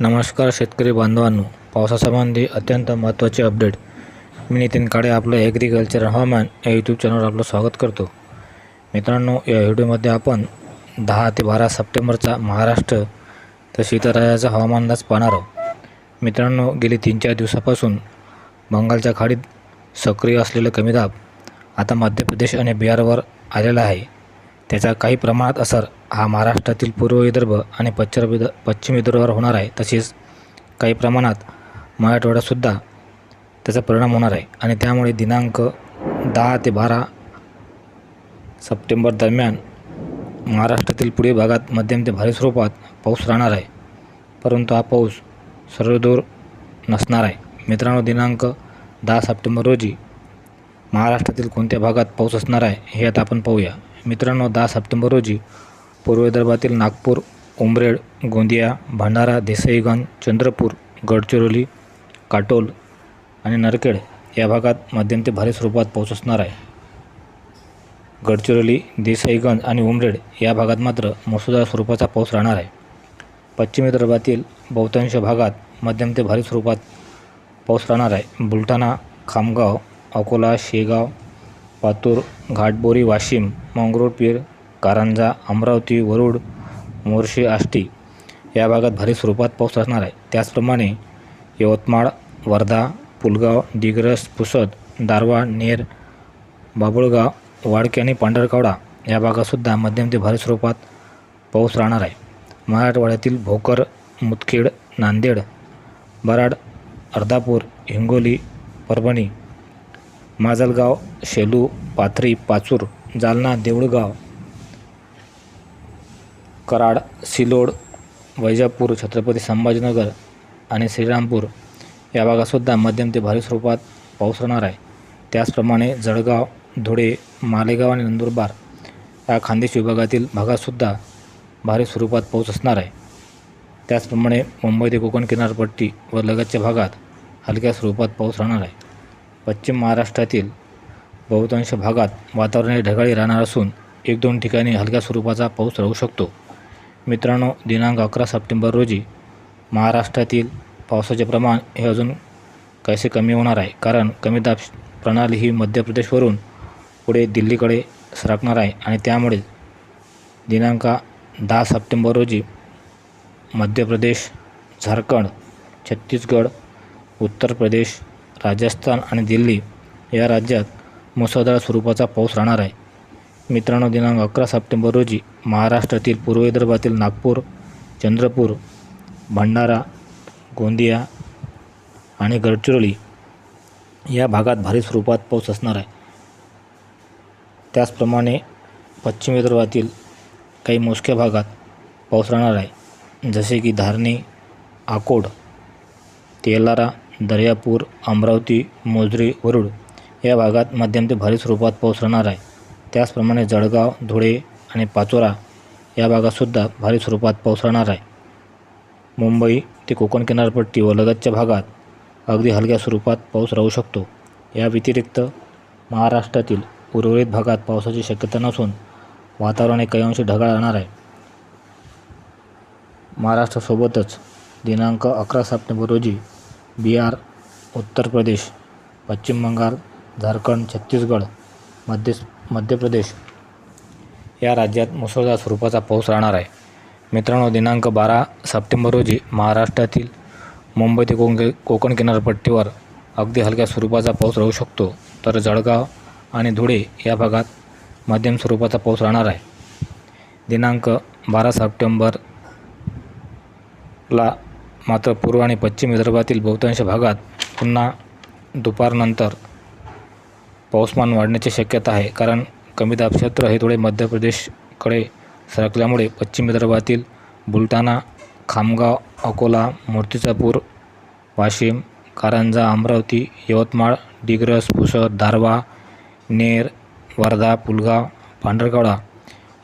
नमस्कार शेतकरी बांधवांनो. पावसासंबंधी अत्यंत महत्त्वाचे अपडेट. मी नितीन काळे आपलं ॲग्रिकल्चर हवामान या यूट्यूब चॅनलवर आपलं स्वागत करतो. मित्रांनो या व्हिडिओमध्ये आपण दहा ते बारा सप्टेंबरचा महाराष्ट्र तर इतर हवामान अंदाज पाहणार आहोत. मित्रांनो गेली तीन चार दिवसापासून बंगालच्या खाडीत सक्रिय असलेलं कमी दाब आता मध्य प्रदेश आणि बिहारवर आलेला आहे. त्याचा काही प्रमाणात असर हा महाराष्ट्रातील पूर्व विदर्भ आणि पश्चिम विद पश्चिम विदर्भावर होणार आहे. तसेच काही प्रमाणात मराठवाड्यातसुद्धा त्याचा परिणाम होणार आहे. आणि त्यामुळे दिनांक दहा ते बारा सप्टेंबर दरम्यान महाराष्ट्रातील पुढील भागात मध्यम ते भारी स्वरूपात पाऊस राहणार आहे. परंतु हा पाऊस सर्वदूर नसणार आहे. मित्रांनो दिनांक दहा सप्टेंबर रोजी महाराष्ट्रातील कोणत्या भागात पाऊस असणार आहे हे आता आपण पाहूया. मित्रांनो दहा सप्टेंबर रोजी पूर्व विदर्भातील नागपूर उमरेड गोंदिया भंडारा देसाईगंज चंद्रपूर गडचिरोली काटोल आणि नरखेड या भागात मध्यम ते भारी स्वरूपात पाऊस असणार आहे. गडचिरोली देसाईगंज आणि उमरेड या भागात मात्र मुसळधार स्वरूपाचा पाऊस राहणार आहे. पश्चिम विदर्भातील बहुतांश भागात मध्यम ते भारी स्वरूपात पाऊस राहणार आहे. बुलढाणा खामगाव अकोला शेगाव पातूर घाटबोरी वाशिम मंगरुळपीर कारंजा अमरावती वरुड मोर्शी आष्टी या भागात भारी स्वरूपात पाऊस असणार आहे. त्याचप्रमाणे यवतमाळ वर्धा पुलगाव दिग्रस पुसद दारवा नेर बाबुळगाव वाडके आणि पांढरकवडा या भागातसुद्धा मध्यम ते भारी स्वरूपात पाऊस राहणार आहे. मराठवाड्यातील भोकर मुदखेड नांदेड बराड अर्धापूर हिंगोली परभणी माजलगाव शेलू पाथरी पाचूर जालना देऊळगाव कराड सिलोड वैजापूर छत्रपती संभाजीनगर आणि श्रीरामपूर या भागातसुद्धा मध्यम ते भारी स्वरूपात पाऊस राहणार आहे. त्याचप्रमाणे जळगाव धुळे मालेगाव आणि नंदुरबार या खानदेश विभागातील भागातसुद्धा भारी स्वरूपात पाऊस असणार आहे. त्याचप्रमाणे मुंबई ते कोकण किनारपट्टी व लगतच्या भागात हलक्या स्वरूपात पाऊस राहणार आहे. पश्चिम महाराष्ट्रातील बहुतांश भागात वातावरण हे ढगाळी राहणार असून एक दोन ठिकाणी हलक्या स्वरूपाचा पाऊस राहू शकतो. मित्रांनो दिनांक अकरा सप्टेंबर रोजी महाराष्ट्रातील पावसाचे प्रमाण हे अजून काहीसे कमी होणार आहे. कारण कमी दाब प्रणाली ही मध्य प्रदेशवरून पुढे दिल्लीकडे सरकणार आहे आणि त्यामुळे दिनांक दहा सप्टेंबर रोजी मध्य प्रदेश झारखंड छत्तीसगड उत्तर प्रदेश राजस्थान आणि दिल्ली या राज्यात मुसळधार स्वरूपाचा पाऊस राहणार आहे. मित्रांनो दिनांक अकरा सप्टेंबर रोजी महाराष्ट्रातील पूर्व विदर्भातील नागपूर चंद्रपूर भंडारा गोंदिया आणि गडचिरोली या भागात भारी स्वरूपात पाऊस असणार आहे. त्याचप्रमाणे पश्चिम विदर्भातील काही मोजक्या भागात पाऊस राहणार आहे. जसे की धारणी आकोड तेलारा दर्यापूर अमरावती मोजरी वरुड या भागात मध्यम ते भारी स्वरूपात पाऊस राहणार आहे. त्याचप्रमाणे जळगाव धुळे आणि पाचोरा या भागातसुद्धा भारी स्वरूपात पाऊस राहणार आहे. मुंबई ते कोकण किनारपट्टी व लगतच्या भागात अगदी हलक्या स्वरूपात पाऊस राहू शकतो. या व्यतिरिक्त महाराष्ट्रातील उर्वरित भागात पावसाची शक्यता नसून वातावरण हे काही अंशी ढगाळ राहणार आहे. महाराष्ट्रासोबतच दिनांक अकरा सप्टेंबर रोजी बिहार उत्तर प्रदेश पश्चिम बंगाल झारखंड छत्तीसगड मध्य मध्य प्रदेश या राज्यात मुसळधार स्वरूपाचा पाऊस राहणार आहे. मित्रांनो दिनांक बारा सप्टेंबर रोजी महाराष्ट्रातील मुंबई ते कोंग कोकण किनारपट्टीवर अगदी हलक्या स्वरूपाचा पाऊस राहू शकतो. तर जळगाव आणि धुळे या भागात मध्यम स्वरूपाचा पाऊस राहणार आहे. दिनांक बारा सप्टेंबरला मात्र पूर्व आणि पश्चिम विदर्भातील बहुतांश भागात पुन्हा दुपारनंतर पाऊसमान वाढण्याची शक्यता आहे. कारण कमी दाबक्षेत्र हे थोडे मध्य प्रदेशकडे सरकल्यामुळे पश्चिम विदर्भातील बुलढाणा खामगाव अकोला मूर्तिजापूर वाशिम कारंजा अमरावती यवतमाळ डिग्रस पुसद दारवा नेर वर्धा पुलगाव पांढरकवडा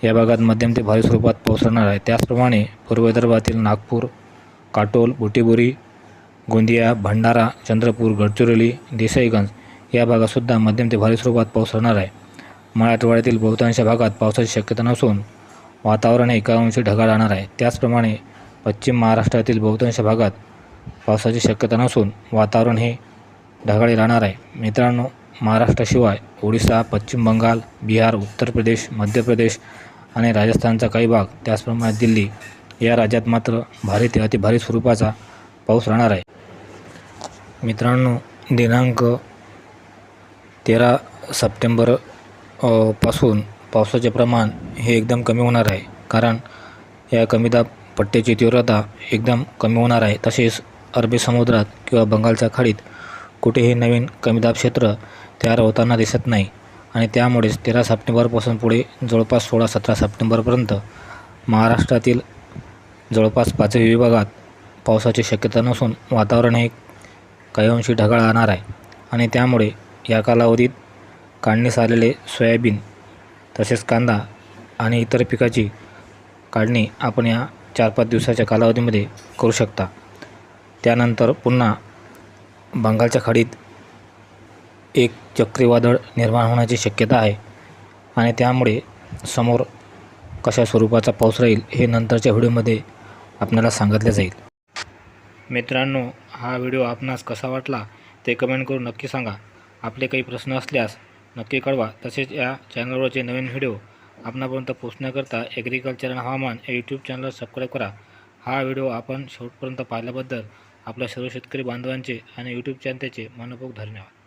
या भागात मध्यम ते भारी स्वरूपात पाऊस राहणार आहे. त्याचप्रमाणे पूर्व विदर्भातील नागपूर काटोल बुटीबोरी गोंदिया भंडारा चंद्रपूर गडचिरोली देसाईगंज या भागातसुद्धा मध्यम ते भारी स्वरूपात पाऊस राहणार आहे. मराठवाड्यातील बहुतांश भागात पावसाची शक्यता नसून वातावरण एका अंशी ढगाळ राहणार आहे. त्याचप्रमाणे पश्चिम महाराष्ट्रातील बहुतांश भागात पावसाची शक्यता नसून वातावरण हे ढगाळी राहणार आहे. मित्रांनो महाराष्ट्राशिवाय ओडिसा पश्चिम बंगाल बिहार उत्तर प्रदेश मध्य प्रदेश आणि राजस्थानचा काही भाग त्याचप्रमाणे दिल्ली या राज्यात मात्र भारी ते अतिभारी स्वरूपाचा पाऊस राहणार आहे. मित्रांनो दिनांक तेरा सप्टेंबरपासून पावसाचे प्रमाण हे एकदम कमी होणार आहे. कारण या कमी दाब पट्ट्याची तीव्रता एकदम कमी होणार आहे. तसेच अरबी समुद्रात किंवा बंगालच्या खाडीत कुठेही नवीन कमीदाब क्षेत्र तयार होताना दिसत नाही. आणि त्यामुळेच तेरा सप्टेंबरपासून पुढे जवळपास सोळा सतरा सप्टेंबरपर्यंत महाराष्ट्रातील जवळपास पाचही विभागात पावसाची शक्यता नसून वातावरण हे काही अंशी ढगाळ राहणार आहे. आणि त्यामुळे या कालावधीत काढणीस आलेले सोयाबीन तसेच कांदा आणि इतर पिकाची काढणी आपण या चार पाच दिवसाच्या कालावधीमध्ये करू शकता. त्यानंतर पुन्हा बंगालच्या खाडीत एक चक्रीवादळ निर्माण होण्याची शक्यता आहे आणि त्यामुळे समोर कशा स्वरूपाचा पाऊस राहील हे नंतरच्या व्हिडिओमध्ये आपल्याला सांगितले जाईल. मित्रांनो हा व्हिडिओ आपणास कसा वाटला ते कमेंट करून नक्की सांगा. आपले काही प्रश्न असल्यास नक्की कळवा. तसेच या चॅनलवरचे नवीन व्हिडिओ आपणापर्यंत पोहोचण्याकरता ॲग्रिकल्चर आणि हवामान या यूट्यूब चॅनलला सबस्क्राईब करा. हा व्हिडिओ आपण शेवटपर्यंत पाहिल्याबद्दल आपल्या सर्व शेतकरी बांधवांचे आणि यूट्यूब चॅनलचे मनपूर्वक धन्यवाद.